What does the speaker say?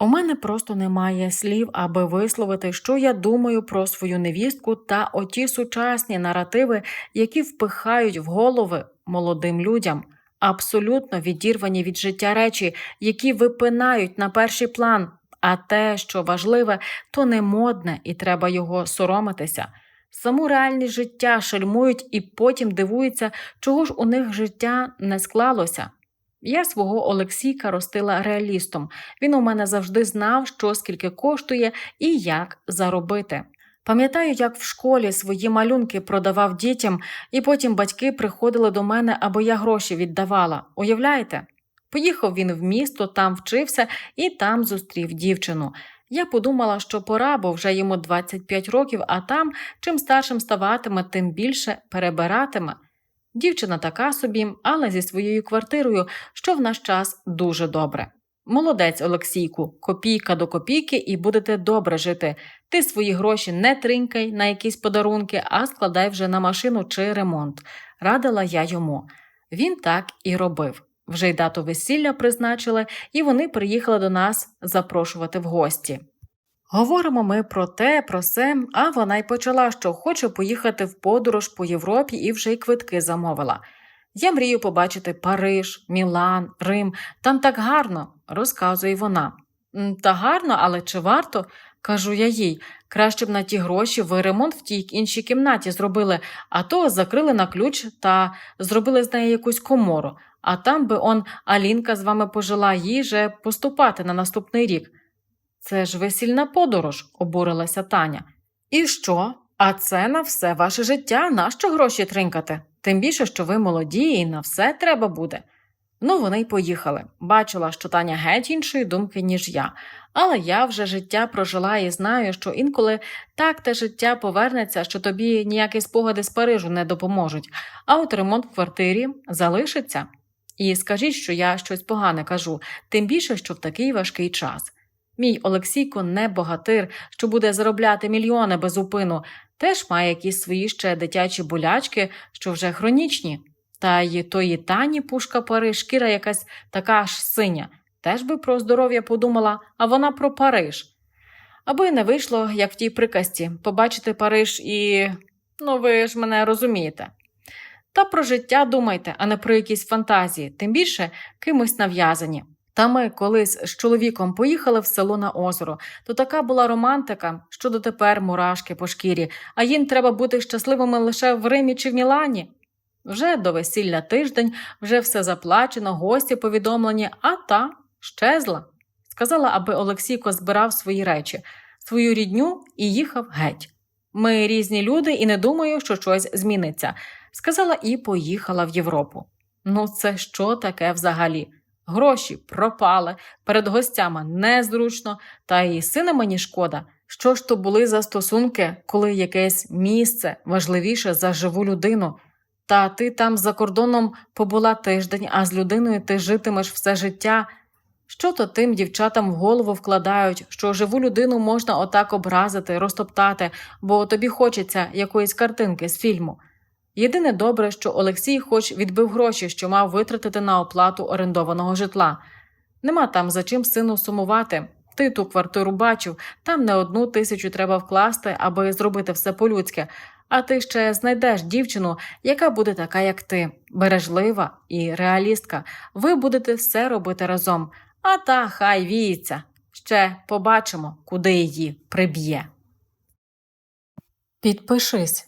У мене просто немає слів, аби висловити, що я думаю про свою невістку та оті сучасні наративи, які впихають в голови молодим людям, абсолютно відірвані від життя речі, які випинають на перший план. А те, що важливе, то не модне і треба його соромитися. Саму реальність життя шельмують і потім дивуються, чого ж у них життя не склалося. Я свого Олексійка ростила реалістом. Він у мене завжди знав, що скільки коштує і як заробити. Пам'ятаю, як в школі свої малюнки продавав дітям, і потім батьки приходили до мене, аби я гроші віддавала. Уявляєте? Поїхав він в місто, там вчився і там зустрів дівчину. Я подумала, що пора, бо вже йому 25 років, а там, чим старшим ставатиме, тим більше перебиратиме. Дівчина така собі, але зі своєю квартирою, що в наш час дуже добре. Молодець, Олексійку, копійка до копійки, і будете добре жити. Ти свої гроші не тринькай на якісь подарунки, а складай вже на машину чи ремонт, радила я йому. Він так і робив. Вже й дату весілля призначили, і вони приїхали до нас запрошувати в гості. Говоримо ми про те, про се, а вона й почала, що хоче поїхати в подорож по Європі і вже й квитки замовила. Я мрію побачити Париж, Мілан, Рим. Там так гарно, розказує вона. Та гарно, але чи варто? кажу я їй. Краще б на ті гроші ви ремонт в тій іншій кімнаті зробили, а то закрили на ключ та зробили з неї якусь комору. А там би он Алінка з вами пожила їй же поступати на наступний рік. Це ж весільна подорож, обурилася Таня. І що? А це на все ваше життя, нащо гроші тринкати? Тим більше, що ви молоді і на все треба буде. Ну, вони й поїхали. Бачила, що Таня геть іншої думки, ніж я. Але я вже життя прожила і знаю, що інколи так те життя повернеться, що тобі ніякі спогади з Парижу не допоможуть, а от ремонт в квартирі залишиться. І скажіть, що я щось погане кажу, тим більше, що в такий важкий час. Мій Олексійко не богатир, що буде заробляти мільйони без упину, теж має якісь свої ще дитячі болячки, що вже хронічні. Та й тої тані пушка пари, шкіра якась така аж синя. Теж би про здоров'я подумала, а вона про Париж. Аби не вийшло, як в тій приказці, побачити Париж і. ну ви ж мене розумієте. Та про життя думайте, а не про якісь фантазії, тим більше кимось нав'язані. Та ми колись з чоловіком поїхали в село на озеро, то така була романтика, що дотепер мурашки по шкірі, а їм треба бути щасливими лише в Римі чи в Мілані. Вже до весілля тиждень, вже все заплачено, гості повідомлені, а та щезла. Сказала, аби Олексійко збирав свої речі, свою рідню і їхав геть. Ми різні люди і не думаю, що щось зміниться. Сказала і поїхала в Європу. Ну, це що таке взагалі? Гроші пропали, перед гостями незручно, та і сина мені шкода. Що ж то були за стосунки, коли якесь місце важливіше за живу людину? Та ти там за кордоном побула тиждень, а з людиною ти житимеш все життя. Що то тим дівчатам в голову вкладають, що живу людину можна отак образити, розтоптати, бо тобі хочеться якоїсь картинки з фільму. Єдине добре, що Олексій хоч відбив гроші, що мав витратити на оплату орендованого житла. Нема там за чим сину сумувати. Ти ту квартиру бачив, там не одну тисячу треба вкласти, аби зробити все по-людськи, а ти ще знайдеш дівчину, яка буде така, як ти, бережлива і реалістка. Ви будете все робити разом. А та хай віється. Ще побачимо, куди її приб'є. Підпишись,